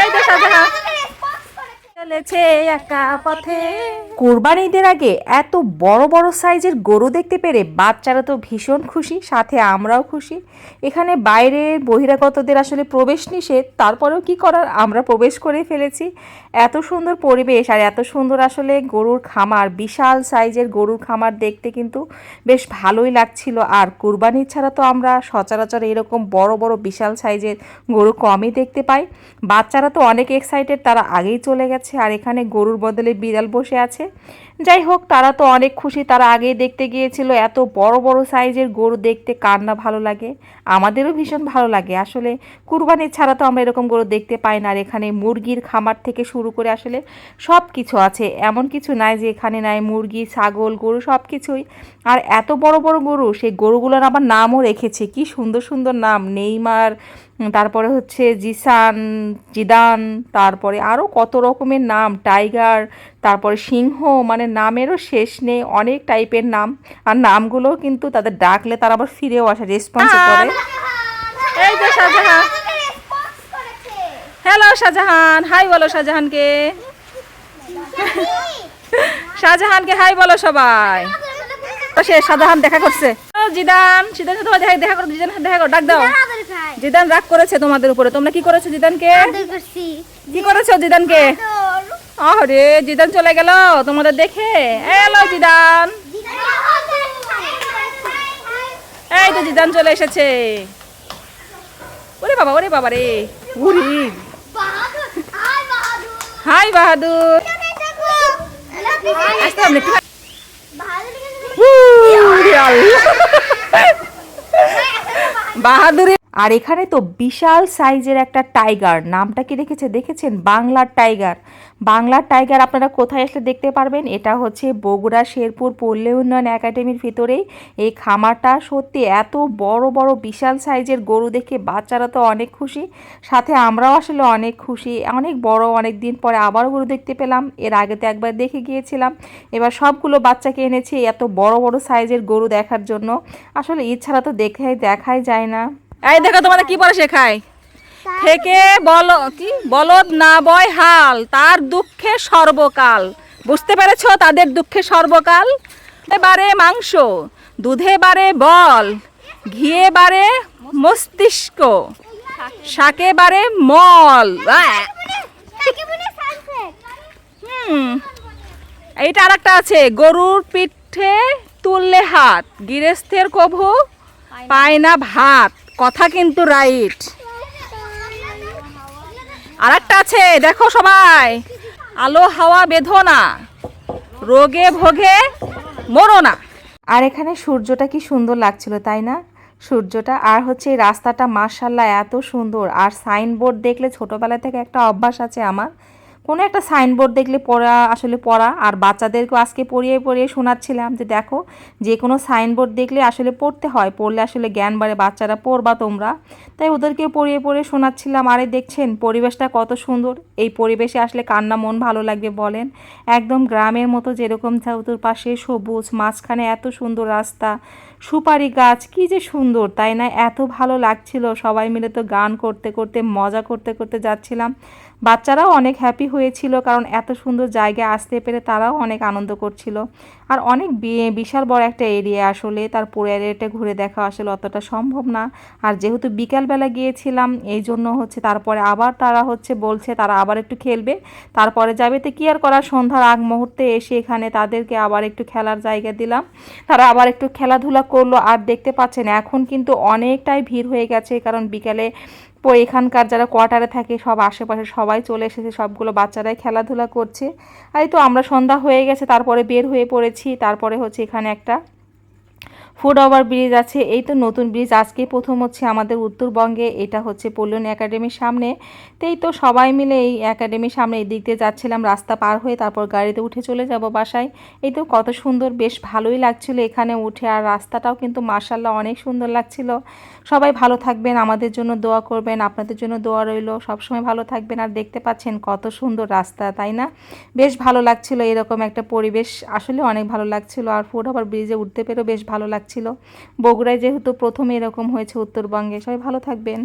এই তো শাহজাহান চলেছে একা পথে। কোরবান ঈদের আগে এত বড় বড় সাইজের গরু দেখতে পেরে বাচ্চারা তো ভীষণ খুশি, সাথে আমরাও খুশি। এখানে বাইরের বহিরাগতদের আসলে প্রবেশ নিষেধ, তারপরেও কি করার? আমরা প্রবেশ করে ফেলেছি। এত সুন্দর পরিবেশ আর এত সুন্দর আসলে গরুর খামার, বিশাল সাইজের গরুর খামার দেখতে কিন্তু বেশ ভালোই লাগছিল। আর কুরবানির ছাড়া তো আমরা সচরাচর এরকম বড় বড় বিশাল সাইজের গরু কমই দেখতে পাই। বাচ্চারা তো অনেক এক্সাইটেড তারা আগেই চলে গেছে। আর এখানে গরুর বদলে বিড়াল বসে আছে। যাই হোক, তারা তো অনেক খুশি। তারা আগেই দেখতে গিয়েছিল এত বড় বড় সাইজের গরু দেখতে কার না ভালো লাগে। আমাদেরও ভীষণ ভালো লাগে। আসলে কুরবানির ছাড়া তো আমরা এরকম গরু দেখতে পাই না। আর এখানে মুরগির খামার থেকে শুরু করে আসলে সব কিছু আছে। এমন কিছু নাই যে এখানে নাই মুরগি, ছাগল, গরু সব কিছুই আর এত বড় বড় গরু, সেই গরুগুলোর আবার নামও রেখেছে। কি সুন্দর সুন্দর নাম। নেইমার তারপরে হচ্ছে জিসান, জিদান, তারপরে আরও কত রকমের নাম, টাইগার, তারপরে সিংহ মানে নামেরও শেষ নেই, অনেক টাইপের নাম। আর নামগুলো কিন্তু তাদের ডাকলে তারা আবার ফিরেও আসে রেসপন্স করে। এই তো শাহজাহান। হ্যালো শাহজাহান। হাই বলো শাহজাহানকে। শাহজাহানকে হাই বলো সবাই। সে শাহজাহান দেখা করছে। জিদান জিদান সাথে দেখা দেখা করো জিদান দেখা করো, ডাক দাও। জিদান রাগ করেছে তোমাদের উপরে। তোমরা কি করেছ জিদানকে? কি করেছ জিদানকে? আরে জিদান চলে গেল। তোমাদের দেখে? এলো জিদান। এই তো জিদান চলে এসেছে। ওরে বাবা ওরে বাবা রে। উরি হাই বাহাদুর। আসতে হবে আর এখানে তো বিশাল সাইজের একটা টাইগার, নামটা কি রেখেছে দেখেছেন? বাংলার টাইগার। বাংলার টাইগার আপনারা কোথায় আসলে দেখতে পারবেন? এটা হচ্ছে বগুড়া শেরপুর পল্লী উন্নয়ন একাডেমির ভিতরেই। এই খামারটা সত্যি এত বড় বড়, বিশাল সাইজের গরু দেখে বাচ্চারা তো অনেক খুশি। সাথে আমরাও আসলে অনেক খুশি। অনেক বড়, অনেক দিন পরে আবার গরু দেখতে পেলাম। এর আগে তো একবার দেখে গিয়েছিলাম। এবার সবগুলো বাচ্চাকে এনেছি এত বড় বড় সাইজের গরু দেখার জন্য। আসলে ছাড়া তো দেখে দেখাই যায় না। এই দেখো তোমাদের কি পরে শেখায়? থেকে বলো কি? বলদ না বয় হাল তার দুঃখে সর্বকাল। বুঝতে পেরেছ তাদের দুঃখে সর্বকাল? বারে মাংস দুধে বারে বল ঘিয়ে বারে মস্তিষ্ক শাকে বারে মল! হুম। এইটা আর একটা আছে গরুর পিঠে তুললে হাত গৃহস্থের কভু পায় না ভাত। কথা কিন্তু রাইট আর একটা আছে, দেখো সবাই। আলো, হাওয়া, বেদনা। রোগে ভোগে মরো না। আর এখানে সূর্যটা কি সুন্দর লাগছিল, তাই না? সূর্যটা, আর হচ্ছে এই রাস্তাটা মার্শাল্লাহ এত সুন্দর। আর সাইনবোর্ড দেখলে ছোটবেলা থেকে একটা অভ্যাস আছে আমার কোনো একটা সাইনবোর্ড দেখলে পড়া, আসলে পড়া। আর বাচ্চাদেরকেও আজকে পড়িয়ে পড়িয়ে শোনাচ্ছিলাম যে দেখো, যে কোনো সাইনবোর্ড দেখলে আসলে পড়তে হয়, পড়লে আসলে জ্ঞান বাড়ে, বাচ্চারা পড়বা তোমরা। তাই ওদেরকেও পড়িয়ে পড়িয়ে শোনাচ্ছিলাম, আরে দেখছেন পরিবেশটা কত সুন্দর। এই পরিবেশে আসলে কান্না মন ভালো লাগবে বলেন? একদম গ্রামের মতো যেরকম চতুর্পাশে সবুজ, মাঝখানে এত সুন্দর রাস্তা, সুপারি গাছ, কি যে সুন্দর, তাই না? এত ভালো লাগছিল। সবাই মিলে তো গান করতে করতে, মজা করতে করতে যাচ্ছিলাম। বাচ্চারাও অনেক হ্যাপি হয়েছিল কারণ এত সুন্দর জায়গায় আসতে পেরে তারাও অনেক আনন্দ করছিল। আর অনেক বিশাল বড় একটা এরিয়া আসলে তার পুরো এরিয়াটা ঘুরে দেখা আসলে অতটা সম্ভব না। আর যেহেতু বিকালবেলা গিয়েছিলাম এই জন্য হচ্ছে তারপরে আবার তারা হচ্ছে বলছে তারা আবার একটু খেলবে। তারপরে যাবে তো কি আর করা সন্ধ্যার আগ মুহূর্তে এসে এখানে তাদেরকে আবার একটু খেলার জায়গা দিলাম। তারা আবার একটু খেলাধুলা করল। আর দেখতে পাচ্ছেন, এখন কিন্তু অনেকটাই ভিড় হয়ে গেছে কারণ বিকালে তো এখানকার যারা কোয়ার্টারে থাকে, সব আশেপাশে সবাই চলে এসেছে, সবগুলো বাচ্চারাই খেলাধুলা করছে। আর তো আমরা সন্ধ্যা হয়ে গেছে, তারপরে বের হয়ে পড়েছি, তারপরে হচ্ছে এখানে একটা ফুড ওভার ব্রিজ আছে, এই তো নতুন ব্রিজ। আজকে প্রথম হচ্ছে আমাদের উত্তরবঙ্গে, এটা হচ্ছে পল্লন একাডেমির সামনে। তো এই তো সবাই মিলে এই একাডেমির সামনে এই দিক দিয়ে যাচ্ছিলাম, রাস্তা পার হয়ে তারপর গাড়িতে উঠে চলে যাব বাসায়। এই তো কত সুন্দর, বেশ ভালোই লাগছিল এখানে উঠে। আর রাস্তাটাও কিন্তু মার্শাল্লাহ অনেক সুন্দর লাগছিল। সবাই ভালো থাকবেন, আমাদের জন্য দোয়া করবেন, আপনাদের জন্য দোয়া রইল। সবসময় ভালো থাকবেন, আর দেখতে পাচ্ছেন কত সুন্দর রাস্তা, তাই না? বেশ ভালো লাগছিল এরকম একটা পরিবেশ। আসলে অনেক ভালো লাগছিল, আর ফুড ওভার ব্রিজে উঠতে পেরেও বেশ ভালো লাগছিল বগুড়ায় যেহেতু প্রথম এরকম হয়েছে উত্তরবঙ্গে। সবাই ভালো থাকবেন।